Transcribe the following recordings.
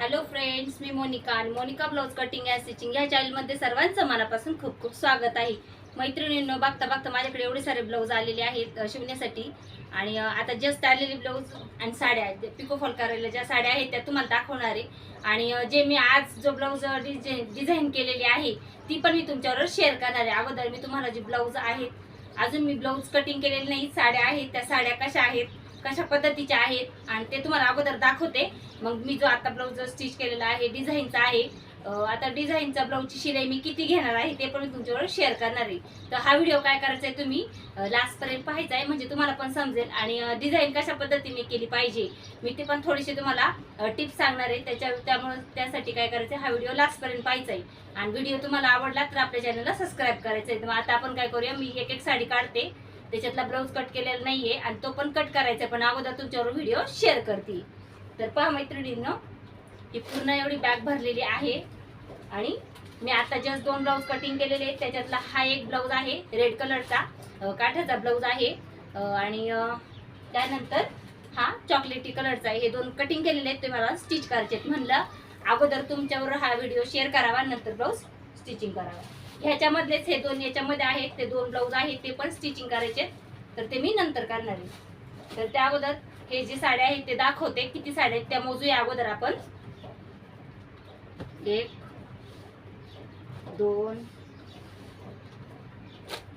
Hello friends मी मोनिका आणि Monika blouse cutting and stitching या चॅनलमध्ये सर्वांचं मनापासून खूप खूप स्वागत आहे. मैत्रिणींनो बघता बघता माझ्याकडे एवढे सारे ब्लाऊज आलेले आहेत शिवण्यासाठी. आणि आता जस्ट आलेले ब्लाऊज आणि साड्या आहेत. पिको फॉल करायला ज्या साड्या आहेत त्या तुम्हाला दाखवणार आहे. आणि जे मी आज जो ब्लाऊज डिझाईन डिझाईन केलेली आहे ती पण मी तुमच्यावर शेअर करणार आहे. अगोदर मी तुम्हाला जी ब्लाऊज आहेत अजून मी ब्लाऊज कटिंग केलेले नाही साड्या आहेत त्या साड्या कशा आहेत कशा पद्धतीच्या आहेत आणि ते तुम्हाला अगोदर दाखवते. मग मी जो आता ब्लाऊज स्टिच केलेला आहे डिझाईनचा आहे आता डिझाईनचा ब्लाऊजची शिलाई मी किती घेणार आहे ते पण मी तुमच्यावर शेअर करणार आहे. तर हा व्हिडिओ काय करायचा आहे तुम्ही लास्टपर्यंत पाहायचा आहे म्हणजे तुम्हाला पण समजेल आणि डिझाईन कशा पद्धतीने केली पाहिजे मी ते पण थोडीशी तुम्हाला टिप्स सांगणार आहे. त्याच्या त्यामुळे त्यासाठी काय करायचं आहे, हा व्हिडिओ लास्टपर्यंत पाहायचा आहे आणि व्हिडिओ तुम्हाला आवडला तर आपल्या चॅनलला सबस्क्राईब करायचं आहे तर मग आता आपण काय करूया मी एक एक साडी काढते. त्याच्यातला ब्लाऊज कट केलेला नाहीये आणि तो पण कट करायचा आहे, पण अगोदर तुमच्यावर व्हिडिओ शेअर करते तर पहा मैत्रिणींनो ही पूर्ण एवढी बॅग भरलेली आहे. आणि मी आता जस्ट दोन ब्लाऊज कटिंग केलेले आहेत. त्याच्यातला हा एक ब्लाऊज आहे रेड कलरचा काठाचा ब्लाऊज आहे. आणि त्यानंतर हा चॉकलेटी कलरचा आहे. हे दोन कटिंग केलेले आहेत. तुम्हाला स्टिच करायचे आहेत म्हणलं अगोदर तुमच्यावर हा व्हिडिओ शेअर करावा नंतर ब्लाऊज स्टिचिंग करावा. ह्याच्यामधलेच हे दोन याच्यामध्ये आहेत ते दोन ब्लाऊज आहेत ते पण स्टिचिंग करायचे आहेत. तर ते मी नंतर करणार आहे. तर त्या अगोदर हे जे साड्या आहेत ते दाखवते किती साड्या आहेत त्या मोजूया अगोदर आपण. एक दोन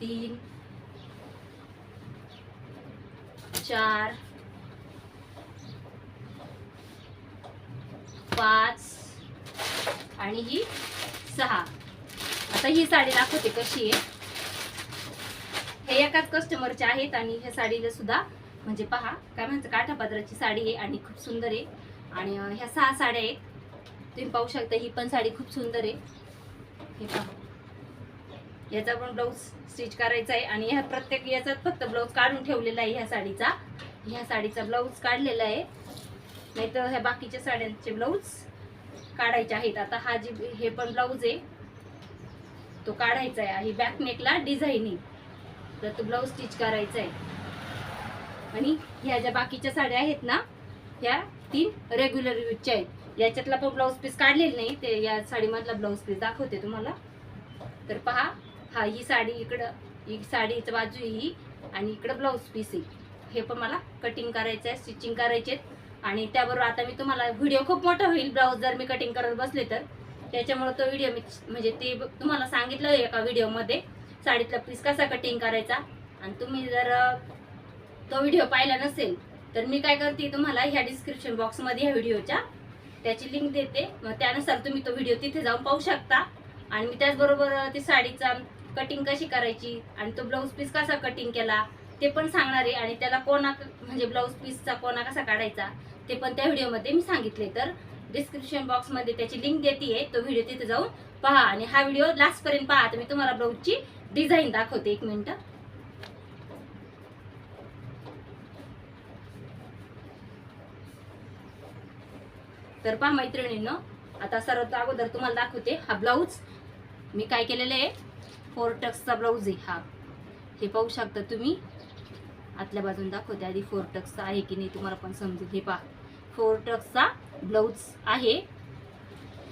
तीन चार पाच आणि ही सहा. आता ही साडी दाखवते कशी आहे. हे एकाच कस्टमरचे आहेत आणि ह्या साडीला सुद्धा म्हणजे पहा काय म्हणतं काठापदराची साडी आहे आणि खूप सुंदर आहे. आणि ह्या सहा साड्या आहेत. तुम्ही पाहू शकता ही पण साडी खूप सुंदर आहे. हे पहा. याचा पण ब्लाऊज स्टिच करायचा आहे आणि ह्या प्रत्येक याचा फक्त ब्लाऊज काढून ठेवलेला आहे ह्या साडीचा. ह्या साडीचा ब्लाऊज काढलेला आहे. नाही तर ह्या बाकीच्या साड्यांचे ब्लाऊज काढायचे आहेत. आता हा जी हे पण ब्लाऊज आहे. तो काढायचा आहे. ही बॅक नेकला डिझाईनिंग तर तो ब्लाऊज स्टिच करायचा आहे. आणि ह्या ज्या बाकीच्या साड्या आहेत ना ह्या तीन रेग्युलर यूजच्या आहेत. याच्यातला पण ब्लाऊज पीस काढलेला नाही ते या साडीमधला ब्लाऊज पीस दाखवते तुम्हाला. तर पहा हा ही साडी इकडं ही साडीचं बाजू ही आणि इकडं ब्लाऊज पीस आहे. हे पण मला कटिंग करायचं आहे स्टिचिंग करायचे आहेत आणि त्याबरोबर आता मी तुम्हाला व्हिडिओ खूप मोठा होईल ब्लाऊज जर मी कटिंग करत बसले तर. त्याच्यामुळे तो व्हिडिओ मी म्हणजे ते तुम्हाला सांगितलं एका व्हिडिओमध्ये साडीतला पीस कसा कटिंग करायचा. आणि तुम्ही जर तो व्हिडिओ पाहिला नसेल तर मी काय करते तुम्हाला ह्या डिस्क्रिप्शन बॉक्समध्ये ह्या व्हिडिओच्या त्याची लिंक देते. मग त्यानुसार तुम्ही तो व्हिडिओ तिथे जाऊन पाहू शकता. आणि मी त्याचबरोबर ती साडीचा कटिंग कशी करायची आणि तो ब्लाऊज पीस कसा कटिंग केला ते पण सांगणार आहे. आणि त्याला कोणा म्हणजे ब्लाऊज पीसचा कोणा कसा काढायचा ते पण त्या व्हिडिओमध्ये मी सांगितले तर डिस्क्रिप्शन बॉक्समध्ये त्याची लिंक देते तो व्हिडिओ तिथे जाऊन पहा आणि हा व्हिडिओ लास्टपर्यंत पहा. तर मी तुम्हाला ब्लाऊजची डिझाईन दाखवते एक मिनिट. तर पहा मैत्रिणींनो आता सर्वात अगोदर तुम्हाला दाखवते हा ब्लाऊज मी काय केलेलं आहे? फोर टक्सचा ब्लाऊज आहे हा. हे पाहू शकता तुम्ही. आतल्या बाजून दाखवते आधी फोर टक्सचा आहे की नाही तुम्हाला पण समजेल. हे पहा. फोर टक्सचा ब्लाऊज आहे.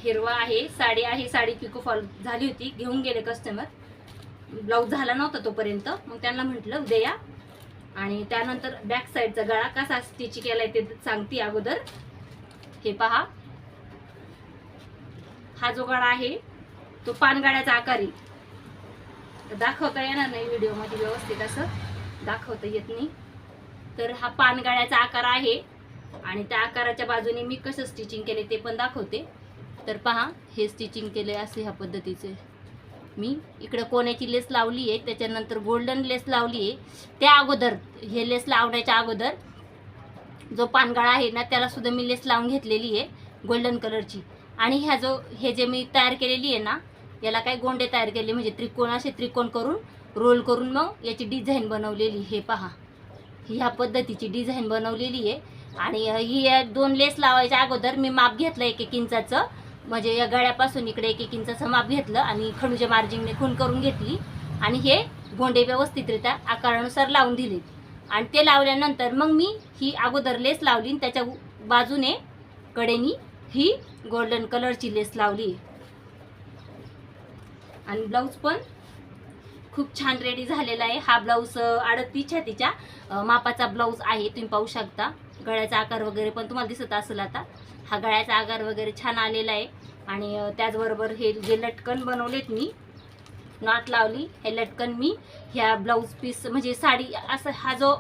हिरवा आहे साडी आहे साडी पिको फॉल झाली होती घेऊन गेले कस्टमर ब्लाऊज झाला नव्हता तोपर्यंत. मग त्यांना म्हटलं उद्या या आणि त्यानंतर बॅक साईडचा गळा कसा स्टिच केलाय ते सांगते अगोदर. हे पहा. हा जो गळा आहे तो पानगाड्याचा आकार. आहे तर दाखवता येणार नाही व्हिडिओमध्ये व्यवस्थित असं. दाखवता येत नाही. तर हा पानगाड्याचा आकार आहे. आणि त्या आकाराच्या बाजूने मी कसं स्टिचिंग केले ते पण दाखवते. तर पहा हे स्टिचिंग केले असे ह्या पद्धतीचे. मी इकडं कोण्याची लेस लावली आहे त्याच्यानंतर गोल्डन लेस लावली आहे त्या अगोदर हे लेस लावण्याच्या अगोदर जो पानगळा आहे ना त्याला सुद्धा मी लेस लावून घेतलेली आहे गोल्डन कलरची आणि ह्या जो हे जे मी तयार केलेली आहे ना याला काही गोंडे तयार केले म्हणजे त्रिकोण असे त्रिकोण करून रोल करून मग याची डिझाईन बनवलेली हे पहा. ह्या पद्धतीची डिझाईन बनवलेली आहे आणि ही दोन लेस लावायच्या अगोदर मी माप घेतलं एक एक इंचाचं. म्हणजे या गळ्यापासून इकडे एक एक इंचाचं माप घेतलं आणि खडूच्या मार्जिंगने खून करून घेतली. आणि हे गोंडे व्यवस्थितरित्या आकारानुसार लावून दिले. आणि ते लावल्यानंतर मग मी ही अगोदर लेस लावली आणि त्याच्या बाजूने कडेनी ही गोल्डन कलरची लेस लावली. आणि ब्लाऊज पण खूप छान रेडी झालेला आहे. हा ब्लाऊज अडतीस छातीच्या मापाचा ब्लाऊज आहे तुम्ही पाहू शकता. गळ्याचा आकार वगैरे पण तुम्हाला दिसत असेल आता. हा गळ्याचा आकार वगैरे छान आलेला आहे. आणि त्याचबरोबर हे जे लटकन बनवलेत मी नाट लावली हे लटकन मी ह्या ब्लाऊज पीस म्हणजे साडी असं हा जो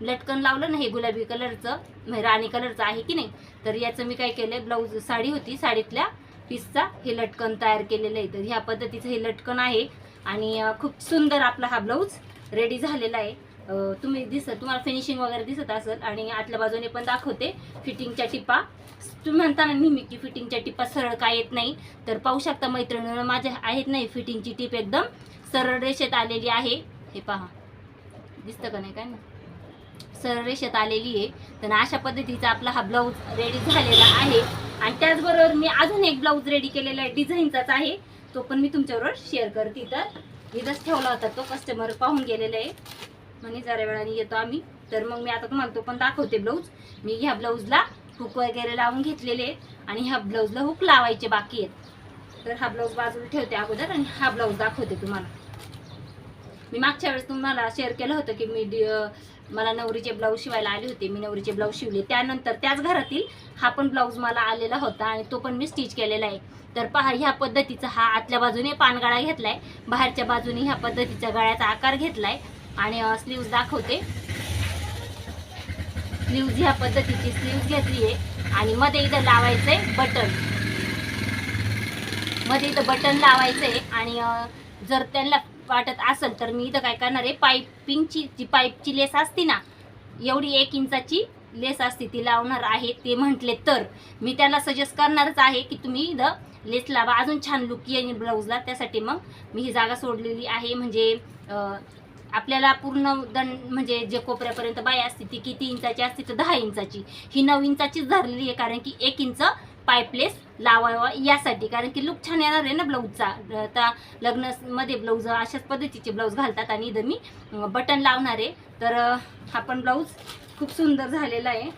लटकन लावलं ना हे गुलाबी कलरचं म्हणजे राणी कलरचं आहे की नाही तर याचं मी काय केलं ब्लाऊज साडी होती साडीतल्या पीसचा हे लटकन तयार केलेलं आहे. तर ह्या पद्धतीचं हे लटकन आहे. आणि खूप सुंदर आपला हा ब्लाऊज रेडी झालेला आहे. तुम्ही दिसत तुम्हाला फिनिशिंग वगैरे दिसत असेल आणि आतल्या बाजूने पण दाखवते फिटिंगच्या टिपा. तुम्ही म्हणता ना नेहमी की फिटिंगच्या टिपा सरळ काय येत नाही. तर पाहू शकता मैत्रिणीनं माझ्या आहेत नाही फिटिंगची टिप एकदम सरळ रेषेत आलेली आहे. हे पहा. दिसतं का नाही काय ना सरळ रेषेत आलेली आहे. तर अशा पद्धतीचा आपला हा ब्लाऊज रेडी झालेला आहे. आणि त्याचबरोबर मी अजून एक ब्लाऊज रेडी केलेला आहे. डिझाईनचाच आहे. तो पण मी तुमच्याबरोबर शेअर करते तर इथंच ठेवला होता तो कस्टमर पाहून गेलेला आहे. म्हणे जरा वेळाने येतो आम्ही. तर मग मी आता तुम्हाला तो पण दाखवते ब्लाऊज मी ह्या ब्लाऊजला हुक वगैरे लावून घेतलेले आहेत आणि ह्या ब्लाऊजला हुक लावायचे बाकी आहेत. तर हा ब्लाऊज बाजूला ठेवते अगोदर आणि हा ब्लाऊज दाखवते तुम्हाला. मी मागच्या वेळेस तुम्हाला शेअर केलं होतं की मी मला नवरीचे ब्लाऊज शिवायला आले होते मी नवरीचे ब्लाऊज शिवले. त्यानंतर त्याच घरातील हा पण ब्लाऊज मला आलेला होता आणि तो पण मी स्टिच केलेला आहे. तर पहा ह्या पद्धतीचा हा आतल्या बाजूने पानगळा घेतलाय. बाहेरच्या बाजूने ह्या पद्धतीचा गळ्याचा आकार घेतलाय. आणि स्लीव्ज दाखवते. स्लीव्ज ह्या पद्धतीची स्लीव्ज घेतली आहे आणि मध्ये इथं लावायचंय बटन. मध्ये इथं बटन लावायचंय. आणि जर त्यांना वाटत असेल तर मी इथं काय करणार आहे? पाईपिंगची जी पाईपची लेस असते ना एवढी एक इंचाची लेस असते ती लावणार आहे ते म्हटले तर. मी त्याला सजेस्ट करणारच आहे की तुम्ही इथं लेस लावा. अजून छान लुक येईल ब्लाऊजला त्यासाठी मग मी ही जागा सोडलेली आहे. म्हणजे आपल्याला पूर्ण दंड म्हणजे जे कोपऱ्यापर्यंत बाय असते ती किती इंचाची असते तर दहा इंचाची. ही नऊ इंचाचीच धरलेली आहे कारण की एक इंच पायपलेस लावावा यासाठी. कारण की लुक छान येणार आहे ना ब्लाऊजचा आता लग्नमध्ये ब्लाऊज अशाच पद्धतीचे ब्लाऊज घालतात आणि इथं मी बटन लावणार आहे. तर हा पण ब्लाऊज खूप सुंदर झालेला आहे.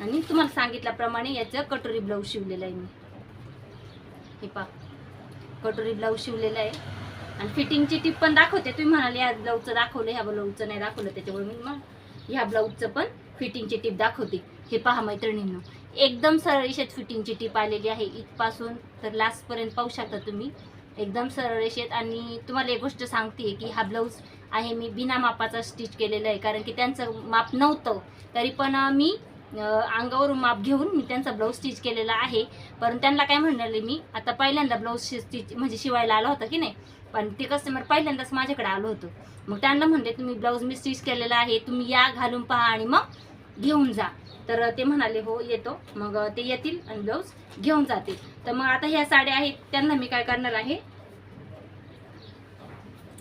आणि तुम्हाला सांगितल्याप्रमाणे याचं कटोरी ब्लाऊज शिवलेलं आहे मी. हे पा कटोरी ब्लाऊज शिवलेला आहे. आणि फिटिंगची टीप पण दाखवते. तुम्ही म्हणाले या ब्लाऊजचं दाखवलं ह्या ब्लाऊजचं नाही दाखवलं. त्याच्यामुळे मी मग ह्या ब्लाऊजचं पण फिटिंगची टीप दाखवते. हे पहा मैत्रिणींनो. एकदम सरळ रेषेत फिटिंगची टीप आलेली आहे. इथपासून तर लास्टपर्यंत पाहू शकता तुम्ही. एकदम सरळ रेषेत आणि तुम्हाला एक गोष्ट सांगते की हा ब्लाऊज आहे मी बिना मापाचा स्टिच केलेला आहे. कारण की त्यांचं माप नव्हतं. तरी पण मी अंगावरून माप घेऊन मी त्यांचा ब्लाऊज स्टिच केलेला आहे. पण त्यांना काय म्हणाले मी? आता पहिल्यांदा ब्लाऊज स्टिच म्हणजे शिवायला आला होता की नाही? पण ते कस्टमर पहिल्यांदाच माझ्याकडे आलं होतं. मग त्यांना म्हणले तुम्ही ब्लाऊज मी स्टिच केलेला आहे. तुम्ही या घालून पहा आणि मग घेऊन जा. तर ते म्हणाले हो येतो. मग ते येतील आणि ब्लाऊज घेऊन जातील. तर मग आता ह्या साड्या आहेत त्यांना मी काय करणार आहे?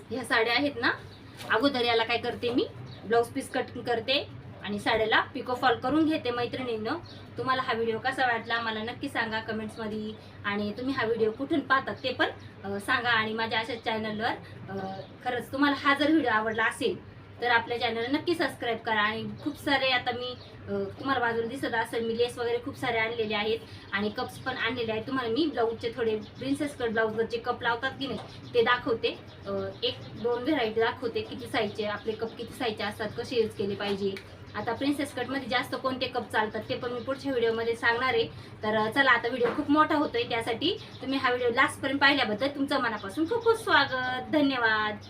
ह्या साड्या आहेत ना अगोदर याला काय करते मी? ब्लाऊज पीस कटिंग करते आणि साड्याला पिको फॉल करून घेते मैत्रिणीनं. तुम्हाला हा व्हिडिओ कसा वाटला मला नक्की सांगा कमेंट्समध्ये. आणि तुम्ही हा व्हिडिओ कुठून पाहतात ते पण सांगा. आणि माझ्या अशा चॅनलवर खरंच तुम्हाला हा जर व्हिडिओ आवडला असेल तर आपल्या चॅनलला नक्की सबस्क्राईब करा. आणि खूप सारे आता मी तुम्हाला बाजूला दिसत असेल मी लेस वगैरे खूप सारे आणलेले आहेत आणि कप्स पण आणलेले आहेत. तुम्हाला मी ब्लाऊजचे थोडे प्रिन्सेस कट ब्लाऊजवरचे कप लावतात की नाही ते दाखवते. एक दोन व्हेरायटी दाखवते किती साईजचे आपले कप किती साईजचे असतात कसे यूज केले पाहिजे. आता प्रिन्सेस कटमध्ये जास्त कोणते कप चालतात ते पण मी पुढच्या व्हिडिओमध्ये सांगणार आहे. तर चला आता व्हिडिओ खूप मोठा होतोय त्यासाठी तुम्ही हा व्हिडिओ लास्टपर्यंत पाहिल्याबद्दल तुमचं मनापासून खूप खूप स्वागत. धन्यवाद.